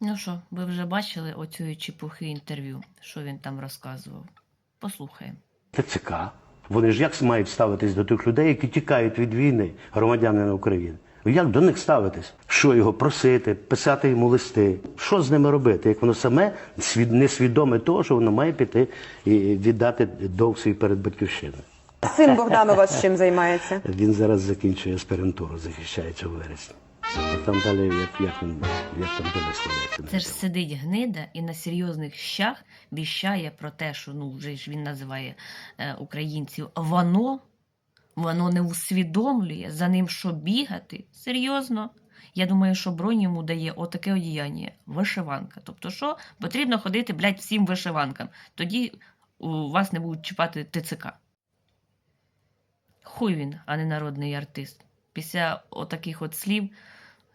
Ну що, ви вже бачили оцієї чепухи інтерв'ю, що він там розказував? Послухаємо. ТЦК. Вони ж як мають ставитись до тих людей, які тікають від війни, громадянина України? Як до них ставитись? Що його просити, писати йому листи? Що з ними робити? Як воно саме несвідоме того, що воно має піти і віддати довг свій перед батьківщиною. Син Богданович чим займається? Він зараз закінчує аспірантуру, захищається у вересні. Там далі, як, як він як там далі складається. Це ж сидить гнида і на серйозних щах віщає про те, що ну вже ж він називає е, українців воно, воно не усвідомлює за ним, що бігати. Серйозно. Я думаю, що бронь йому дає отаке одіяння вишиванка. Тобто, що потрібно ходити, блядь, всім вишиванкам. Тоді у вас не будуть чіпати ТЦК. Хуй він, а не народний артист. Після отаких от слів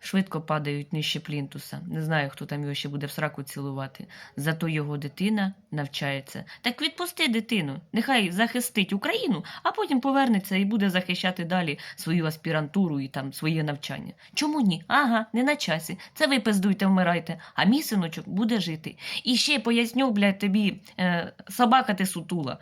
швидко падають нижче плінтуса. Не знаю, хто там його ще буде в сраку цілувати. Зато його дитина навчається. Так відпусти дитину, нехай захистить Україну, а потім повернеться і буде захищати далі свою аспірантуру і там своє навчання. Чому ні? Ага, не на часі. Це ви пиздуйте, вмирайте, а мій синочок буде жити. І ще поясню, блядь, тобі, е, собака ти сутула.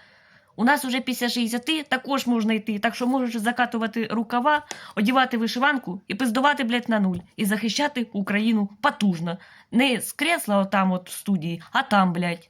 У нас уже після 60 також можна йти, так що можеш закатувати рукава, одівати вишиванку і пиздувати, блядь, на нуль. І захищати Україну потужно. Не з кресла отам от в студії, а там, блядь.